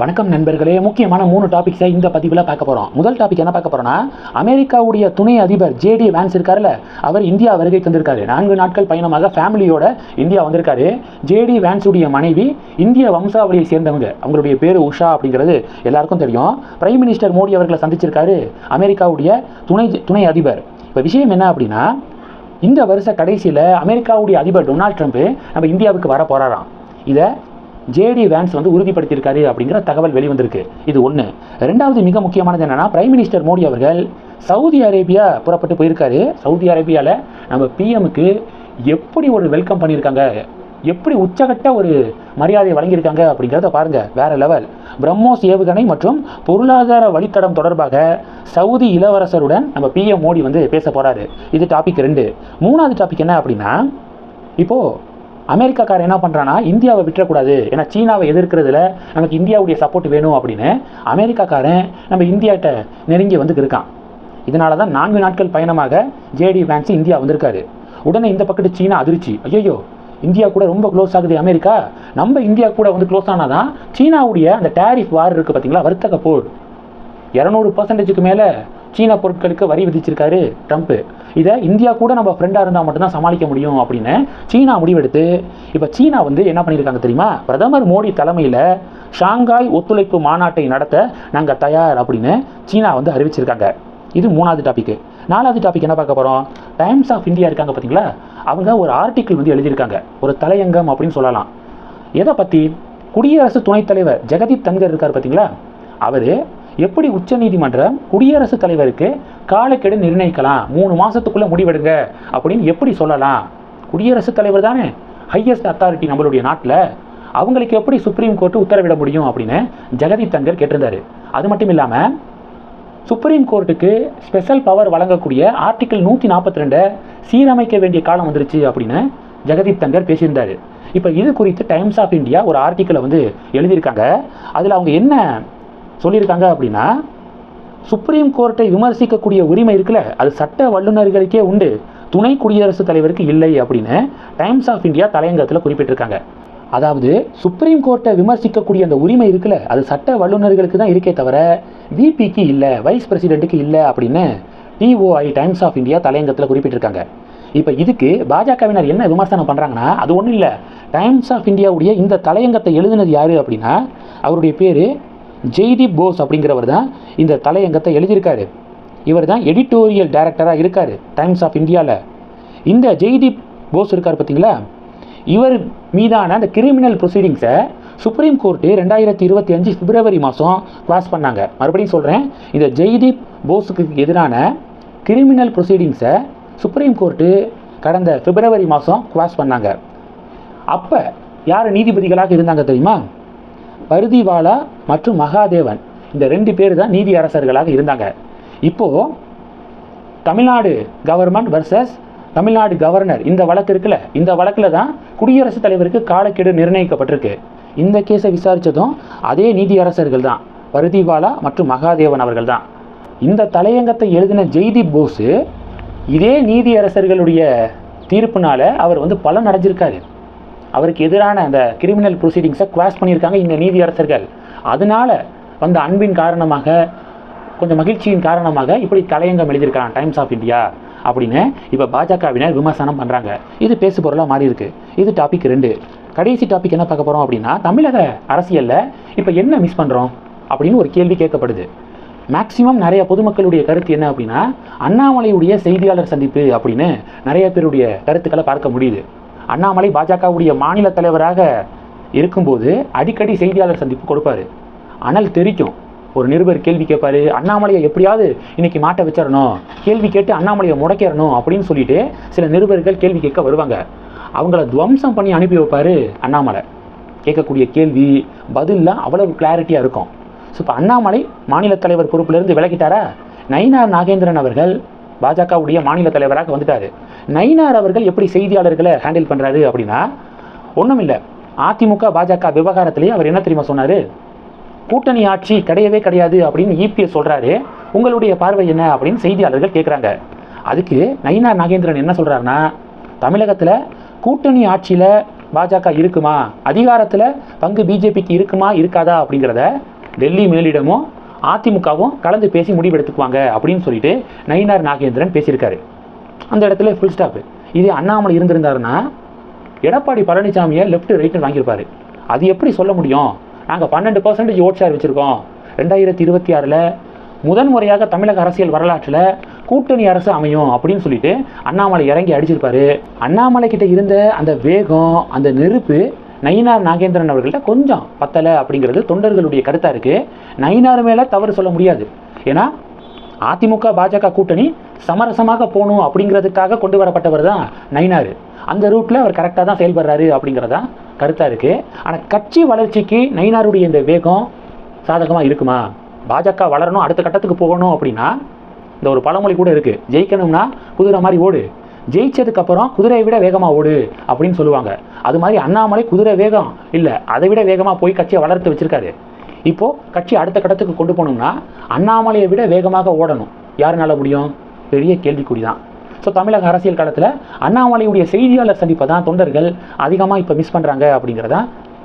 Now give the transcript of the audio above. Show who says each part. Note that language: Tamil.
Speaker 1: வணக்கம் நண்பர்களே. முக்கியமான மூணு டாபிக்ஸை இந்த பதிவில் பார்க்க போகிறோம் முதல் டாபிக் என்ன பார்க்க போகிறோம்னா அமெரிக்காவுடைய துணை அதிபர் ஜேடி வேன்ஸ் இருக்கார்ல அவர் இந்தியா வருகை தந்திருக்காரு. நான்கு நாட்கள் பயணமாக ஃபேமிலியோட இந்தியா வந்திருக்காரு. ஜேடி வேன்ஸுடைய மனைவி இந்திய வம்சாவளியை சேர்ந்தவங்க. அவங்களுடைய பேர் உஷா அப்படிங்கிறது எல்லாருக்கும் தெரியும். பிரைம் மினிஸ்டர் மோடி அவர்களை சந்திச்சிருக்காரு அமெரிக்காவுடைய துணை துணை அதிபர். இப்போ விஷயம் என்ன அப்படின்னா இந்த வருஷ கடைசியில் அமெரிக்காவுடைய அதிபர் டொனால்ட் ட்ரம்ப் நம்ம இந்தியாவுக்கு வர போகிறாராம் இதை ஜேடி வேன்ஸ் வந்து உறுதிப்படுத்தியிருக்காரு அப்படிங்கிற தகவல் வெளிவந்திருக்கு. இது ஒன்று ரெண்டாவது மிக முக்கியமானது என்னன்னா பிரைம் மினிஸ்டர் மோடி அவர்கள் சவுதி அரேபியா புறப்பட்டு போயிருக்காரு. சவுதி அரேபியாவில் நம்ம பிஎம்க்கு எப்படி ஒரு வெல்கம் பண்ணியிருக்காங்க? எப்படி உச்சகட்ட ஒரு மரியாதை வழங்கியிருக்காங்க அப்படிங்கிறத பாருங்க வேற லெவல் பிரம்மோஸ் ஏவுகணை மற்றும் பொருளாதார வழித்தடம் தொடர்பாக சவுதி இளவரசருடன் நம்ம பிஎம் மோடி வந்து பேச போகிறாரு இது டாபிக் ரெண்டு. மூணாவது டாபிக் என்ன அப்படின்னா இப்போது அமெரிக்காக்காரன் என்ன பண்ணுறான்னா இந்தியாவை விட்டுறக்கூடாது. ஏன்னா சீனாவை எதிர்க்கிறதுல நமக்கு இந்தியாவுடைய சப்போர்ட் வேணும் அப்படின்னு அமெரிக்காக்காரன் நம்ம இந்தியாட்ட நெருங்கி வந்து இருக்கான் இதனால தான் நான்கு நாட்கள் பயணமாக ஜேடி வேன்ஸ் இந்தியா வந்திருக்காரு. உடனே இந்த பக்கத்து சீனா அதிர்ச்சி. ஐயோ இந்தியா கூட ரொம்ப க்ளோஸ் ஆகுது அமெரிக்கா. நம்ம இந்தியா கூட வந்து க்ளோஸ் ஆனாதான் சீனாவுடைய அந்த டேரிஃப் வார் இருக்குது பார்த்தீங்களா வர்த்தக போர். இரநூறு பர்சன்டேஜுக்கு மேலே சீன பொருட்களுக்கு வரி விதிச்சிருக்காரு ட்ரம்ப்பு இதை இந்தியா கூட நம்ம ஃப்ரெண்டாக இருந்தால் மட்டும்தான் சமாளிக்க முடியும் அப்படின்னு சீனா முடிவெடுத்து இப்போ சீனா வந்து என்ன பண்ணியிருக்காங்க தெரியுமா? பிரதமர் மோடி தலைமையில் ஷாங்காய் ஒத்துழைப்பு மாநாட்டை நடத்த நாங்கள் தயார் அப்படின்னு சீனா வந்து அறிவிச்சிருக்காங்க. இது மூணாவது டாபிக் நாலாவது டாபிக் என்ன பார்க்க போகிறோம் டைம்ஸ் ஆஃப் இந்தியா இருக்காங்க பார்த்தீங்களா அவங்க ஒரு ஆர்டிக்கிள் வந்து எழுதியிருக்காங்க. ஒரு தலையங்கம் அப்படின்னு சொல்லலாம். எதை பற்றி குடியரசு துணைத் தலைவர் ஜெகதீப் தன்கர் இருக்கார் பார்த்தீங்களா அவர் எப்படி உச்சநீதிமன்றம் குடியரசுத் தலைவருக்கு காலக்கெடு நிர்ணயிக்கலாம்? மூணு மாதத்துக்குள்ளே முடிவெடுங்க அப்படின்னு எப்படி சொல்லலாம்? குடியரசுத் தலைவர் தானே? ஹையஸ்ட் அத்தாரிட்டி நம்மளுடைய நாட்டில். அவங்களுக்கு எப்படி சுப்ரீம் கோர்ட்டு உத்தரவிட முடியும் அப்படின்னு ஜெகதீப் தங்கர் கேட்டிருந்தார். அது மட்டும் இல்லாமல் சுப்ரீம் கோர்ட்டுக்கு ஸ்பெஷல் பவர் வழங்கக்கூடிய ஆர்டிகிள் நூற்றி நாற்பத்தி ரெண்டை சீரமைக்க வேண்டிய காலம் வந்துருச்சு அப்படின்னு ஜெகதீப் தங்கர் பேசியிருந்தார். இப்போ இது குறித்து டைம்ஸ் ஆஃப் இந்தியா ஒரு ஆர்டிக்கிளை வந்து எழுதியிருக்காங்க. அதில் அவங்க என்ன சொல்லியிருக்காங்க அப்படின்னா சுப்ரீம் கோர்ட்டை விமர்சிக்கக்கூடிய உரிமை இருக்குல்ல அது சட்ட வல்லுநர்களுக்கே உண்டு. துணை குடியரசுத் தலைவருக்கு இல்லை அப்படின்னு டைம்ஸ் ஆஃப் இந்தியா தலையங்கத்தில் குறிப்பிட்டிருக்காங்க. அதாவது சுப்ரீம் கோர்ட்டை விமர்சிக்கக்கூடிய அந்த உரிமை இருக்குல்ல அது சட்ட வல்லுநர்களுக்கு தான் இருக்கே தவிர விபிக்கு இல்லை வைஸ் பிரசிடென்ட்டுக்கு இல்லை அப்படின்னு டிஓஐ டைம்ஸ் ஆஃப் இந்தியா தலையங்கத்தில் குறிப்பிட்டிருக்காங்க. இப்போ இதுக்கு பாஜகவினர் என்ன விமர்சனம் பண்ணுறாங்கன்னா அது ஒன்றும் இல்லை. டைம்ஸ் ஆஃப் இந்தியாவுடைய இந்த தலையங்கத்தை எழுதினது யார் அப்படின்னா அவருடைய பேர் ஜெய்தீப் போஸ் அப்படிங்கிறவர் தான் இந்த தலையங்கத்தை எழுதியிருக்காரு. இவர் தான் எடிட்டோரியல் டைரக்டராக இருக்கார் டைம்ஸ் ஆஃப் இந்தியாவில் இந்த ஜெய்தீப் போஸ் இருக்கார் பார்த்தீங்களா? இவர் மீதான அந்த கிரிமினல் ப்ரொசீடிங்ஸை சுப்ரீம் கோர்ட்டு ரெண்டாயிரத்தி இருபத்தி அஞ்சு பிப்ரவரி மாதம் கிளாஸ் பண்ணாங்க. மறுபடியும் சொல்கிறேன் இந்த ஜெய்தீப் போஸுக்கு எதிரான கிரிமினல் ப்ரொசீடிங்ஸை சுப்ரீம் கோர்ட்டு கடந்த பிப்ரவரி மாதம் கிளாஸ் பண்ணாங்க. அப்போ யார் நீதிபதிகளாக இருந்தாங்க தெரியுமா? பருதிவாலா மற்றும் மகாதேவன். இந்த ரெண்டு பேர் தான் நீதி அரசர்களாக இருந்தாங்க. இப்போது Tamil Nadu government versus Tamil Nadu governor. இந்த வழக்கு இருக்குல்ல? இந்த வழக்கில் தான் குடியரசுத் தலைவருக்கு காலக்கெடு நிர்ணயிக்கப்பட்டிருக்கு. இந்த கேஸை விசாரித்ததும் அதே நீதியரசர்கள் தான். பருதிவாலா மற்றும் மகாதேவன் அவர்கள் தான் இந்த தலையங்கத்தை எழுதின ஜெய்தீப் போஸு இதே நீதியரசர்களுடைய தீர்ப்புனால அவர் வந்து பலன் அடைஞ்சிருக்காரு. அவருக்கு எதிரான அந்த கிரிமினல் ப்ரொசீடிங்ஸை குவாஸ் பண்ணியிருக்காங்க இந்த நீதியரசர்கள். அதனால வந்த அன்பின் காரணமாக கொஞ்சம் மகிழ்ச்சியின் காரணமாக இப்படி தலையங்கம் எழுதியிருக்கான் டைம்ஸ் ஆஃப் இந்தியா அப்படின்னு இப்போ பாஜகவினர் விமர்சனம் பண்ணுறாங்க இது பேசு பொருளாக மாறி இருக்கு. இது டாபிக் ரெண்டு. கடைசி டாபிக் என்ன பார்க்க போகிறோம் அப்படின்னா தமிழக அரசியலில் இப்போ என்ன மிஸ் பண்ணுறோம் அப்படின்னு ஒரு கேள்வி கேட்கப்படுது. மேக்சிமம் நிறைய பொதுமக்களுடைய கருத்து என்ன அப்படின்னா அண்ணாமலையுடைய செய்தியாளர் சந்திப்பு அப்படின்னு நிறைய பேருடைய கருத்துக்களை பார்க்க முடியுது. அண்ணாமலை பாஜகவுடைய மாநில தலைவராக இருக்கும்போது அடிக்கடி செய்தியாளர் சந்திப்பு கொடுப்பாரு. ஆனால் தெரிக்கும். ஒரு நிருபர் கேள்வி கேட்பாரு அண்ணாமலையை எப்படியாவது இன்னைக்கு மாட்ட வச்சிடணும் கேள்வி கேட்டு அண்ணாமலையை முடக்கிடணும் அப்படின்னு சொல்லிட்டு சில நிருபர்கள் கேள்வி கேட்க வருவாங்க. அவங்கள துவம்சம் பண்ணி அனுப்பி வைப்பாரு அண்ணாமலை. கேட்கக்கூடிய கேள்வி பதிலாம் அவ்வளவு கிளாரிட்டியாக இருக்கும். ஸோ இப்போ அண்ணாமலை மாநில தலைவர் பொறுப்பிலிருந்து விலகிட்டாரா? நயினார் நாகேந்திரன் அவர்கள் பாஜகவுடைய மாநில தலைவராக வந்துட்டாரு. நயினார் அவர்கள் எப்படி செய்தியாளர்களை ஹேண்டில் பண்ணுறாரு அப்படின்னா ஒன்றும் இல்லை அதிமுக பாஜக விவகாரத்திலேயே அவர் என்ன தெரியுமா சொன்னார்? கூட்டணி ஆட்சி கிடையவே கிடையாது அப்படின்னு இபிஎஸ் சொல்கிறாரு உங்களுடைய பார்வை என்ன அப்படின்னு செய்தியாளர்கள் கேட்குறாங்க அதுக்கு நயினார் நாகேந்திரன் என்ன சொல்கிறாருன்னா தமிழகத்தில் கூட்டணி ஆட்சியில் பாஜக இருக்குமா? அதிகாரத்தில் பங்கு பிஜேபிக்கு இருக்குமா இருக்காதா அப்படிங்கிறத டெல்லி மேலிடமும் அதிமுகவும் கலந்து பேசி முடிவெடுத்துக்குவாங்க அப்படின்னு சொல்லிட்டு நயினார் நாகேந்திரன் பேசியிருக்காரு. அந்த இடத்துல ஃபுல் ஸ்டாப்பு இதே அண்ணாமலை இருந்திருந்தாருன்னா எடப்பாடி பழனிசாமியை லெஃப்ட் ரைட்டு வாங்கியிருப்பாரு. அது எப்படி சொல்ல முடியும்? நாங்கள் பன்னெண்டு பர்சன்டேஜ் ஓட் ஷேர் வச்சுருக்கோம். ரெண்டாயிரத்தி இருபத்தி ஆறில் முதன் முறையாக தமிழக அரசியல் வரலாற்றில் கூட்டணி அரசு அமையும் அப்படின்னு சொல்லிட்டு அண்ணாமலை இறங்கி அடிச்சிருப்பாரு. அண்ணாமலை கிட்ட இருந்த அந்த வேகம் அந்த நெருப்பு நயினார் நாகேந்திரன் அவர்கள்ட்ட கொஞ்சம் பத்தலை அப்படிங்கிறது தொண்டர்களுடைய கருத்தாக இருக்குது நயினார் மேலே தவறு சொல்ல முடியாது. ஏன்னா அதிமுக பாஜக கூட்டணி சமரசமாக போகணும் அப்படிங்கிறதுக்காக கொண்டு வரப்பட்டவர் தான் நயினார். அந்த ரூட்டில் அவர் கரெக்டாக தான் செயல்படுறாரு அப்படிங்கிறதா கருத்தாக இருக்குது ஆனால் கட்சி வளர்ச்சிக்கு நயினாருடைய இந்த வேகம் சாதகமாக இருக்குமா? பாஜக வளரணும் அடுத்த கட்டத்துக்கு போகணும் அப்படின்னா இந்த ஒரு பழமொழி கூட இருக்குது ஜெயிக்கணும்னா குதிரை மாதிரி ஓடு. ஜெயிச்சதுக்கப்புறம் குதிரையை விட வேகமாக ஓடு அப்படின்னு சொல்லுவாங்க. அது மாதிரி அண்ணாமலை குதிரை வேகம் இல்லை அதை விட வேகமாக போய் கட்சியை வளர்த்து வச்சிருக்காரு. இப்போது கட்சி அடுத்த கட்டத்துக்கு கொண்டு போகணும்னா அண்ணாமலையை விட வேகமாக ஓடணும். யாருனால முடியும்? பெரிய கேள்விக்குறி தான் ஸோ தமிழக அரசியல் காலத்தில் அண்ணாமலையுடைய செய்தியாளர் சந்திப்பை தான் தொண்டர்கள் அதிகமாக இப்போ மிஸ் பண்ணுறாங்க அப்படிங்கிறத